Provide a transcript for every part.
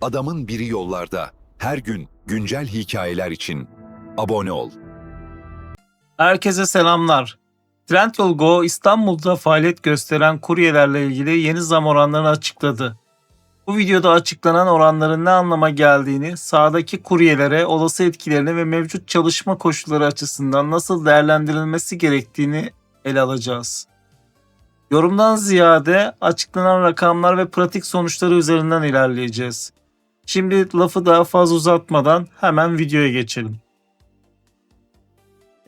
Adamın biri yollarda. Her gün güncel hikayeler için abone ol. Herkese selamlar. Trendyol Go İstanbul'da faaliyet gösteren kuryelerle ilgili yeni zam oranlarını açıkladı. Bu videoda açıklanan oranların ne anlama geldiğini, sahadaki kuryelere olası etkilerini ve mevcut çalışma koşulları açısından nasıl değerlendirilmesi gerektiğini ele alacağız. Yorumdan ziyade açıklanan rakamlar ve pratik sonuçları üzerinden ilerleyeceğiz. Şimdi lafı daha fazla uzatmadan hemen videoya geçelim.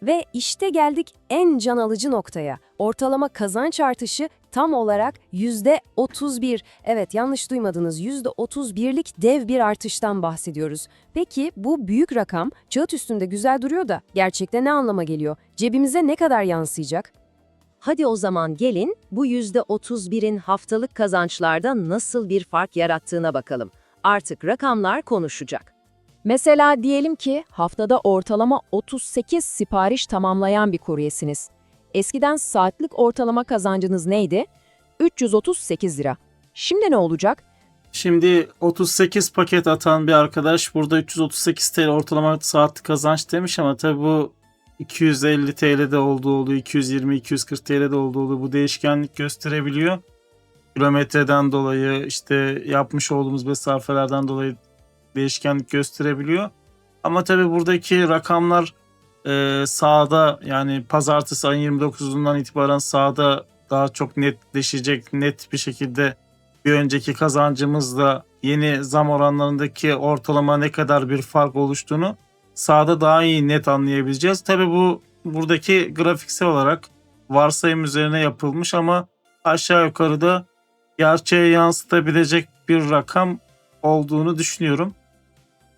Ve işte geldik en can alıcı noktaya. Ortalama kazanç artışı tam olarak %31. Evet yanlış duymadınız %31'lik dev bir artıştan bahsediyoruz. Peki bu büyük rakam kağıt üstünde güzel duruyor da gerçekte ne anlama geliyor? Cebimize ne kadar yansıyacak? Hadi o zaman gelin bu %31'in haftalık kazançlarda nasıl bir fark yarattığına bakalım. Artık rakamlar konuşacak. Mesela diyelim ki haftada ortalama 38 sipariş tamamlayan bir kuryesiniz. Eskiden saatlik ortalama kazancınız neydi? 338 lira. Şimdi ne olacak? Şimdi 38 paket atan bir arkadaş burada 338 TL ortalama saatlik kazanç demiş ama tabii bu 250 TL'de olduğu oluyor, 220-240 TL'de olduğu oluyor. Bu değişkenlik gösterebiliyor. Kilometreden dolayı işte yapmış olduğumuz mesafelerden dolayı değişkenlik gösterebiliyor. Ama tabii buradaki rakamlar e, sahada yani pazartesi ayın 29'undan itibaren sahada daha çok netleşecek, net bir şekilde bir önceki kazancımızla yeni zam oranlarındaki ortalama ne kadar bir fark oluştuğunu sahada daha iyi net anlayabileceğiz. Tabii bu buradaki grafiksel olarak varsayım üzerine yapılmış ama aşağı yukarı da gerçeğe yansıtabilecek bir rakam olduğunu düşünüyorum.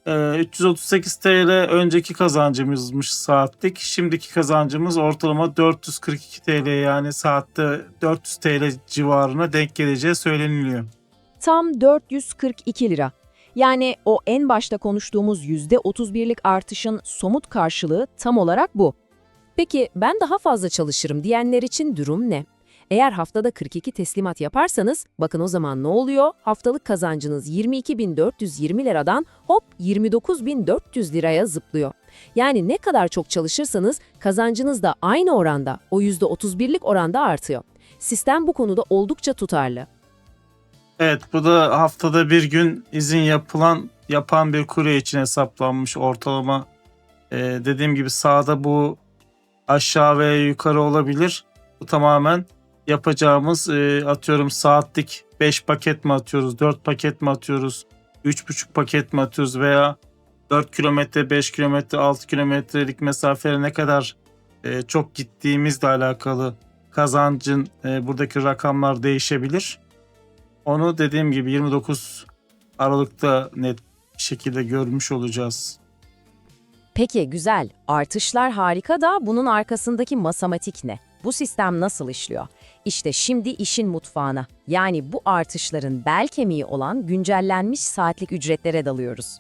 Ee, 338 TL önceki kazancımızmış saatlik. Şimdiki kazancımız ortalama 442 TL yani saatte 400 TL civarına denk geleceği söyleniliyor. Tam 442 lira. Yani o en başta konuştuğumuz %31'lik artışın somut karşılığı tam olarak bu. Peki ben daha fazla çalışırım diyenler için durum ne? Eğer haftada 42 teslimat yaparsanız bakın o zaman ne oluyor? Haftalık kazancınız 22.420 liradan hop 29.400 liraya zıplıyor. Yani ne kadar çok çalışırsanız kazancınız da aynı oranda o %31'lik oranda artıyor. Sistem bu konuda oldukça tutarlı. Evet bu da haftada bir gün izin yapılan yapan bir kurye için hesaplanmış ortalama. Ee, dediğim gibi sağda bu aşağı ve yukarı olabilir. Bu tamamen yapacağımız e, atıyorum saatlik 5 paket mi atıyoruz, 4 paket mi atıyoruz, 3,5 paket mi atıyoruz veya 4 kilometre, 5 kilometre, 6 kilometrelik mesafelere ne kadar e, çok gittiğimizle alakalı kazancın e, buradaki rakamlar değişebilir. Onu dediğim gibi 29 Aralık'ta net bir şekilde görmüş olacağız. Peki güzel. Artışlar harika da bunun arkasındaki matematik ne? Bu sistem nasıl işliyor? İşte şimdi işin mutfağına. Yani bu artışların bel kemiği olan güncellenmiş saatlik ücretlere dalıyoruz.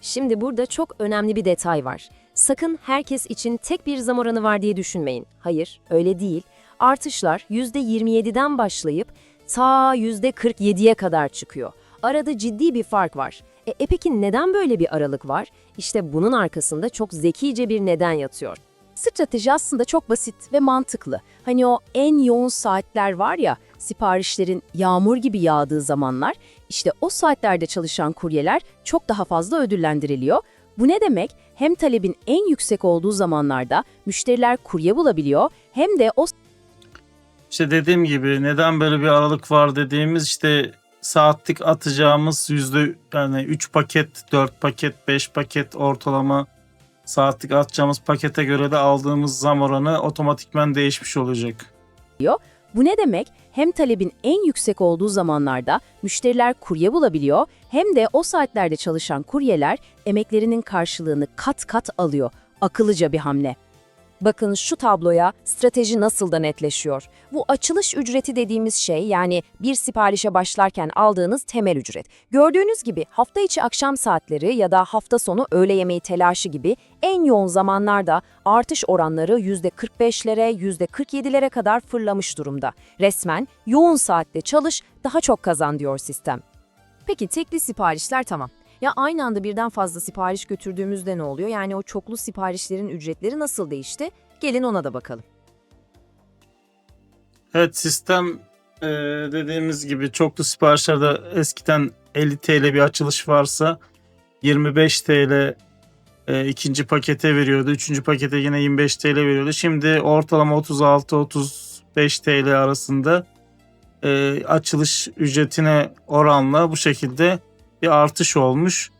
Şimdi burada çok önemli bir detay var. Sakın herkes için tek bir zam oranı var diye düşünmeyin. Hayır, öyle değil. Artışlar %27'den başlayıp ta %47'ye kadar çıkıyor. Arada ciddi bir fark var. E, e peki neden böyle bir aralık var? İşte bunun arkasında çok zekice bir neden yatıyor. Strateji aslında çok basit ve mantıklı. Hani o en yoğun saatler var ya, siparişlerin yağmur gibi yağdığı zamanlar, işte o saatlerde çalışan kuryeler çok daha fazla ödüllendiriliyor. Bu ne demek? Hem talebin en yüksek olduğu zamanlarda müşteriler kurye bulabiliyor, hem de o İşte dediğim gibi neden böyle bir aralık var dediğimiz işte saatlik atacağımız yüzde yani 3 paket, 4 paket, 5 paket ortalama saatlik atacağımız pakete göre de aldığımız zam oranı otomatikmen değişmiş olacak. Bu ne demek? Hem talebin en yüksek olduğu zamanlarda müşteriler kurye bulabiliyor, hem de o saatlerde çalışan kuryeler emeklerinin karşılığını kat kat alıyor. Akıllıca bir hamle. Bakın şu tabloya strateji nasıl da netleşiyor. Bu açılış ücreti dediğimiz şey yani bir siparişe başlarken aldığınız temel ücret. Gördüğünüz gibi hafta içi akşam saatleri ya da hafta sonu öğle yemeği telaşı gibi en yoğun zamanlarda artış oranları %45'lere, %47'lere kadar fırlamış durumda. Resmen yoğun saatte çalış, daha çok kazan diyor sistem. Peki tekli siparişler tamam. Ya aynı anda birden fazla sipariş götürdüğümüzde ne oluyor? Yani o çoklu siparişlerin ücretleri nasıl değişti? Gelin ona da bakalım. Evet sistem e, dediğimiz gibi çoklu siparişlerde eskiden 50 TL bir açılış varsa 25 TL e, ikinci pakete veriyordu. Üçüncü pakete yine 25 TL veriyordu. Şimdi ortalama 36-35 TL arasında e, açılış ücretine oranla bu şekilde bir artış olmuş.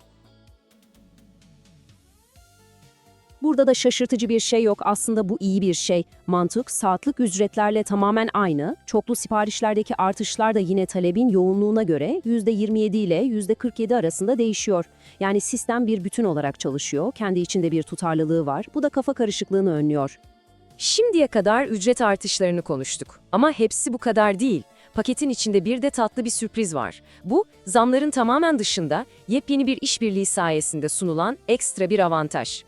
Burada da şaşırtıcı bir şey yok. Aslında bu iyi bir şey. Mantık saatlik ücretlerle tamamen aynı. Çoklu siparişlerdeki artışlar da yine talebin yoğunluğuna göre %27 ile %47 arasında değişiyor. Yani sistem bir bütün olarak çalışıyor. Kendi içinde bir tutarlılığı var. Bu da kafa karışıklığını önlüyor. Şimdiye kadar ücret artışlarını konuştuk. Ama hepsi bu kadar değil. Paketin içinde bir de tatlı bir sürpriz var. Bu, zamların tamamen dışında yepyeni bir işbirliği sayesinde sunulan ekstra bir avantaj.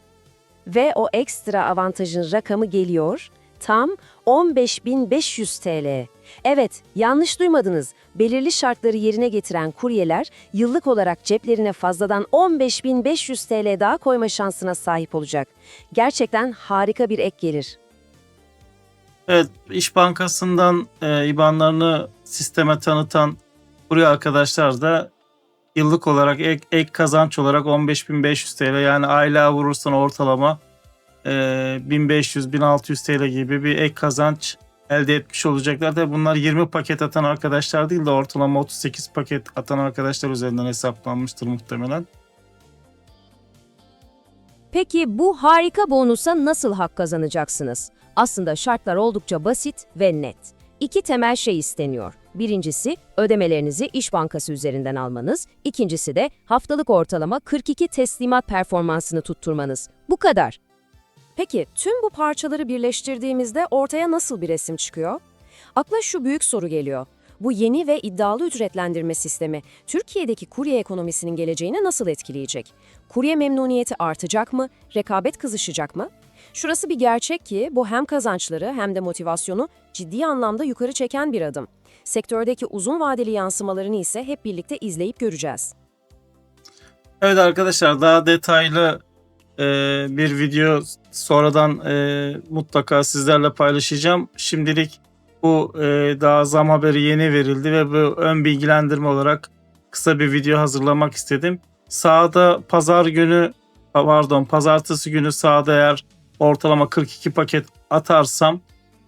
Ve o ekstra avantajın rakamı geliyor. Tam 15.500 TL. Evet, yanlış duymadınız. Belirli şartları yerine getiren kuryeler yıllık olarak ceplerine fazladan 15.500 TL daha koyma şansına sahip olacak. Gerçekten harika bir ek gelir. Evet, İş Bankası'ndan e, IBAN'larını sisteme tanıtan buraya arkadaşlar da yıllık olarak ek, ek kazanç olarak 15.500 TL yani aylığa vurursan ortalama e, 1500-1600 TL gibi bir ek kazanç elde etmiş olacaklar. Tabii bunlar 20 paket atan arkadaşlar değil de ortalama 38 paket atan arkadaşlar üzerinden hesaplanmıştır muhtemelen. Peki bu harika bonusa nasıl hak kazanacaksınız? Aslında şartlar oldukça basit ve net. İki temel şey isteniyor. Birincisi ödemelerinizi İş Bankası üzerinden almanız, ikincisi de haftalık ortalama 42 teslimat performansını tutturmanız. Bu kadar. Peki tüm bu parçaları birleştirdiğimizde ortaya nasıl bir resim çıkıyor? Akla şu büyük soru geliyor. Bu yeni ve iddialı ücretlendirme sistemi Türkiye'deki kurye ekonomisinin geleceğini nasıl etkileyecek? Kurye memnuniyeti artacak mı? Rekabet kızışacak mı? Şurası bir gerçek ki bu hem kazançları hem de motivasyonu ciddi anlamda yukarı çeken bir adım. Sektördeki uzun vadeli yansımalarını ise hep birlikte izleyip göreceğiz. Evet arkadaşlar daha detaylı e, bir video sonradan e, mutlaka sizlerle paylaşacağım. Şimdilik bu e, daha zam haberi yeni verildi ve bu ön bilgilendirme olarak kısa bir video hazırlamak istedim. Sağda pazar günü pardon pazartesi günü sağda eğer ortalama 42 paket atarsam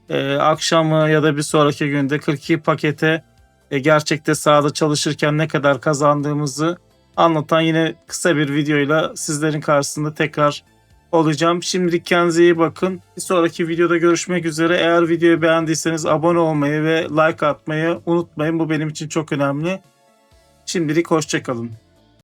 e, akşamı ya da bir sonraki günde 42 pakete e, gerçekte sahada çalışırken ne kadar kazandığımızı anlatan yine kısa bir videoyla sizlerin karşısında tekrar olacağım. Şimdilik kendinize iyi bakın. Bir sonraki videoda görüşmek üzere. Eğer videoyu beğendiyseniz abone olmayı ve like atmayı unutmayın. Bu benim için çok önemli. Şimdilik hoşçakalın.